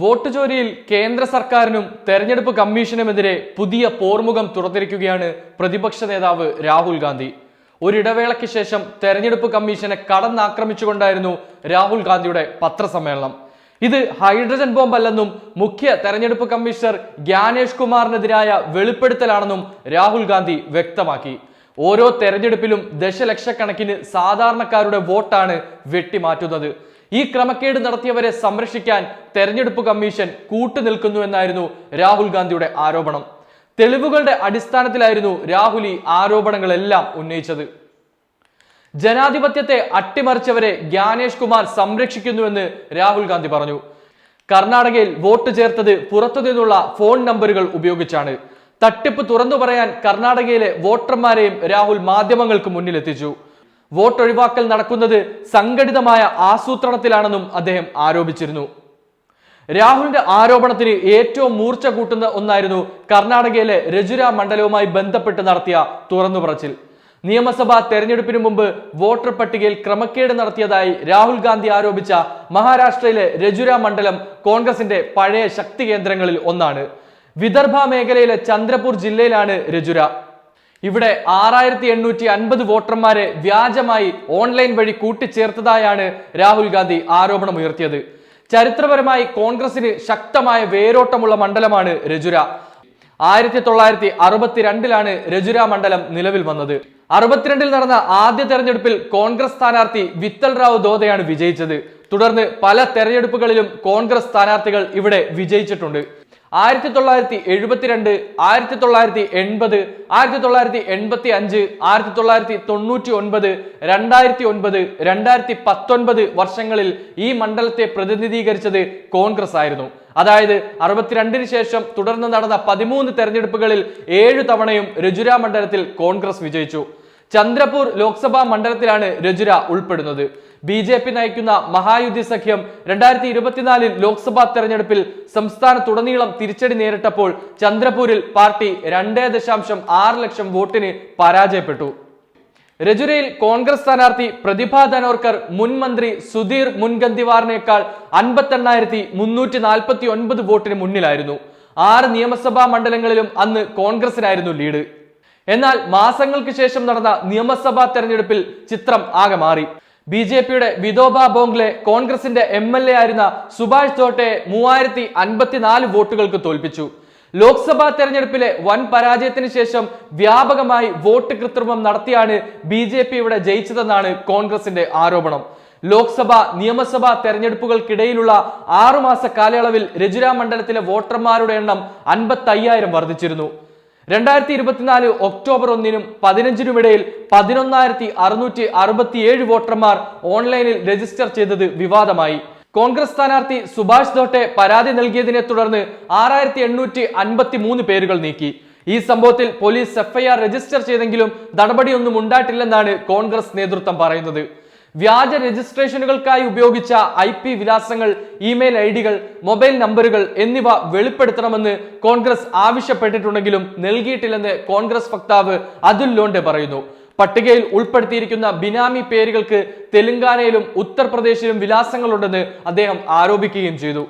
Vote ചോരിയിൽ കേന്ദ്ര സർക്കാരിനും തെരഞ്ഞെടുപ്പ് കമ്മീഷനുമെതിരെ പുതിയ പോർമുഖം തുറന്നിരിക്കുകയാണ് പ്രതിപക്ഷ നേതാവ് രാഹുൽ ഗാന്ധി. ഒരിടവേളയ്ക്ക് ശേഷം തെരഞ്ഞെടുപ്പ് കമ്മീഷനെ കടന്നാക്രമിച്ചുകൊണ്ടായിരുന്നു രാഹുൽ ഗാന്ധിയുടെ പത്രസമ്മേളനം. ഇത് ഹൈഡ്രജൻ ബോംബല്ലെന്നും മുഖ്യ തെരഞ്ഞെടുപ്പ് കമ്മീഷണർ ജ്ഞാനേഷ് കുമാറിനെതിരായ വെളിപ്പെടുത്തലാണെന്നും രാഹുൽ ഗാന്ധി വ്യക്തമാക്കി. ഓരോ തെരഞ്ഞെടുപ്പിലും ദശലക്ഷക്കണക്കിന് സാധാരണക്കാരുടെ വോട്ടാണ് വെട്ടിമാറ്റുന്നത്. ഈ ക്രമക്കേട് നടത്തിയവരെ സംരക്ഷിക്കാൻ തെരഞ്ഞെടുപ്പ് കമ്മീഷൻ കൂട്ടുനിൽക്കുന്നു എന്നായിരുന്നു രാഹുൽ ഗാന്ധിയുടെ ആരോപണം. തെളിവുകളുടെ അടിസ്ഥാനത്തിലായിരുന്നു രാഹുൽ ഈ ആരോപണങ്ങളെല്ലാം ഉന്നയിച്ചത്. ജനാധിപത്യത്തെ അട്ടിമറിച്ചവരെ ജ്ഞാനേഷ് കുമാർ സംരക്ഷിക്കുന്നുവെന്ന് രാഹുൽ ഗാന്ധി പറഞ്ഞു. കർണാടകയിൽ വോട്ട് ചേർത്തത് പുറത്തുനിന്നുള്ള ഫോൺ നമ്പറുകൾ ഉപയോഗിച്ചാണ്. തട്ടിപ്പ് തുറന്നു പറയാൻ കർണാടകയിലെ വോട്ടർമാരെയും രാഹുൽ മാധ്യമങ്ങൾക്ക് മുന്നിലെത്തിച്ചു. വോട്ട് ഒഴിവാക്കൽ നടക്കുന്നത് സംഘടിതമായ ആസൂത്രണത്തിലാണെന്നും അദ്ദേഹം ആരോപിച്ചിരുന്നു. രാഹുലിന്റെ ആരോപണത്തിന് ഏറ്റവും മൂർച്ച കൂട്ടുന്ന ഒന്നായിരുന്നു കർണാടകയിലെ രജുര മണ്ഡലവുമായി ബന്ധപ്പെട്ട് നടത്തിയ തുറന്നുപറച്ചിൽ. നിയമസഭാ തെരഞ്ഞെടുപ്പിന് മുമ്പ് വോട്ടർ പട്ടികയിൽ ക്രമക്കേട് നടത്തിയതായി രാഹുൽ ഗാന്ധി ആരോപിച്ച മഹാരാഷ്ട്രയിലെ രജുര മണ്ഡലം കോൺഗ്രസിന്റെ പഴയ ശക്തി കേന്ദ്രങ്ങളിൽ ഒന്നാണ്. വിദർഭ മേഖലയിലെ ചന്ദ്രപൂർ ജില്ലയിലാണ് രജുര. ഇവിടെ ആറായിരത്തി എണ്ണൂറ്റി അൻപത് വോട്ടർമാരെ വ്യാജമായി ഓൺലൈൻ വഴി കൂട്ടിച്ചേർത്തതായാണ് രാഹുൽ ഗാന്ധി ആരോപണം ആരോപണമുയർത്തിയത്. ചരിത്രപരമായി കോൺഗ്രസിന് ശക്തമായ വേരോട്ടമുള്ള മണ്ഡലമാണ് രജുര. ആയിരത്തി തൊള്ളായിരത്തി അറുപത്തിരണ്ടിലാണ് രജുര മണ്ഡലം നിലവിൽ വന്നത്. അറുപത്തിരണ്ടിൽ നടന്ന ആദ്യ തെരഞ്ഞെടുപ്പിൽ കോൺഗ്രസ് സ്ഥാനാർത്ഥി വിത്തൽ റാവു ദോതയാണ് വിജയിച്ചത്. തുടർന്ന് പല തെരഞ്ഞെടുപ്പുകളിലും കോൺഗ്രസ് സ്ഥാനാർത്ഥികൾ ഇവിടെ വിജയിച്ചിട്ടുണ്ട്. ആയിരത്തി തൊള്ളായിരത്തി എഴുപത്തിരണ്ട് ആയിരത്തി തൊള്ളായിരത്തി എൺപത് ആയിരത്തി തൊള്ളായിരത്തി എൺപത്തി അഞ്ച് ആയിരത്തി തൊള്ളായിരത്തി തൊണ്ണൂറ്റി ഒൻപത് രണ്ടായിരത്തി ഒൻപത് രണ്ടായിരത്തി പത്തൊൻപത് വർഷങ്ങളിൽ ഈ മണ്ഡലത്തെ പ്രതിനിധീകരിച്ചത് കോൺഗ്രസ് ആയിരുന്നു. അതായത് അറുപത്തിരണ്ടിന് ശേഷം തുടർന്ന് നടന്ന പതിമൂന്ന് തെരഞ്ഞെടുപ്പുകളിൽ ഏഴ് തവണയും രജുര മണ്ഡലത്തിൽ കോൺഗ്രസ് വിജയിച്ചു. ചന്ദ്രപൂർ ലോക്സഭാ മണ്ഡലത്തിലാണ് രജുര ഉൾപ്പെടുന്നത്. ബി ജെ പി നയിക്കുന്ന മഹായുദ്ധി സഖ്യം രണ്ടായിരത്തി ഇരുപത്തിനാലിൽ ലോക്സഭാ തെരഞ്ഞെടുപ്പിൽ സംസ്ഥാനത്തുടനീളം തിരിച്ചടി നേരിട്ടപ്പോൾ ചന്ദ്രപൂരിൽ പാർട്ടി രണ്ടേ ദശാംശം ആറ് ലക്ഷം വോട്ടിന് പരാജയപ്പെട്ടു. രജുരയിൽ കോൺഗ്രസ് സ്ഥാനാർത്ഥി പ്രതിഭ ധനോർക്കർ മുൻ മന്ത്രി സുധീർ മുൻഗന്തിവാറിനേക്കാൾ അൻപത്തെണ്ണായിരത്തി മുന്നൂറ്റി നാൽപ്പത്തി ഒൻപത് വോട്ടിന് മുന്നിലായിരുന്നു. ആറ് നിയമസഭാ മണ്ഡലങ്ങളിലും അന്ന് കോൺഗ്രസിനായിരുന്നു ലീഡ്. എന്നാൽ മാസങ്ങൾക്ക് ശേഷം നടന്ന നിയമസഭാ തെരഞ്ഞെടുപ്പിൽ ചിത്രം ആകെ മാറി. ബി ജെ പിയുടെ വിതോബ ബോംഗ്ലെ കോൺഗ്രസിന്റെ എം എൽ എ ആയിരുന്ന സുഭാഷ് തോട്ടയെ മൂവായിരത്തി അൻപത്തിനാല് വോട്ടുകൾക്ക് തോൽപ്പിച്ചു. ലോക്സഭാ തെരഞ്ഞെടുപ്പിലെ വൻ പരാജയത്തിന് ശേഷം വ്യാപകമായി വോട്ട് കൃത്രിമം നടത്തിയാണ് ബി ജെ പി ഇവിടെ ജയിച്ചതെന്നാണ് കോൺഗ്രസിന്റെ ആരോപണം. ലോക്സഭ നിയമസഭാ തെരഞ്ഞെടുപ്പുകൾക്കിടയിലുള്ള ആറുമാസ കാലയളവിൽ രജുര മണ്ഡലത്തിലെ വോട്ടർമാരുടെ എണ്ണം അൻപത്തയ്യായിരം വർദ്ധിച്ചിരുന്നു. രണ്ടായിരത്തി ഇരുപത്തിനാല് ഒക്ടോബർ ഒന്നിനും പതിനഞ്ചിനും ഇടയിൽ പതിനൊന്നായിരത്തി അറുന്നൂറ്റി അറുപത്തിയേഴ് വോട്ടർമാർ ഓൺലൈനിൽ രജിസ്റ്റർ ചെയ്തത് വിവാദമായി. കോൺഗ്രസ് സ്ഥാനാർത്ഥി സുഭാഷ് ദോട്ടെ പരാതി നൽകിയതിനെ തുടർന്ന് ആറായിരത്തി എണ്ണൂറ്റി അൻപത്തി മൂന്ന് പേരുകൾ നീക്കി. ഈ സംഭവത്തിൽ പോലീസ് എഫ്ഐആർ രജിസ്റ്റർ ചെയ്തെങ്കിലും നടപടിയൊന്നും ഉണ്ടായിട്ടില്ലെന്നാണ് കോൺഗ്രസ് നേതൃത്വം പറയുന്നത്. വ്യാജ രജിസ്ട്രേഷനുകൾക്കായി ഉപയോഗിച്ച ഐ പി വിലാസങ്ങൾ ഇമെയിൽ ഐ ഡികൾ മൊബൈൽ നമ്പറുകൾ എന്നിവ വെളിപ്പെടുത്തണമെന്ന് കോൺഗ്രസ് ആവശ്യപ്പെട്ടിട്ടുണ്ടെങ്കിലും നൽകിയിട്ടില്ലെന്ന് കോൺഗ്രസ് വക്താവ് അതുൽ ലോണ്ടെ പറയുന്നു. പട്ടികയിൽ ഉൾപ്പെടുത്തിയിരിക്കുന്ന ബിനാമി പേരുകൾക്ക് തെലങ്കാനയിലും ഉത്തർപ്രദേശിലും വിലാസങ്ങളുണ്ടെന്ന് അദ്ദേഹം ആരോപിക്കുകയും ചെയ്തു.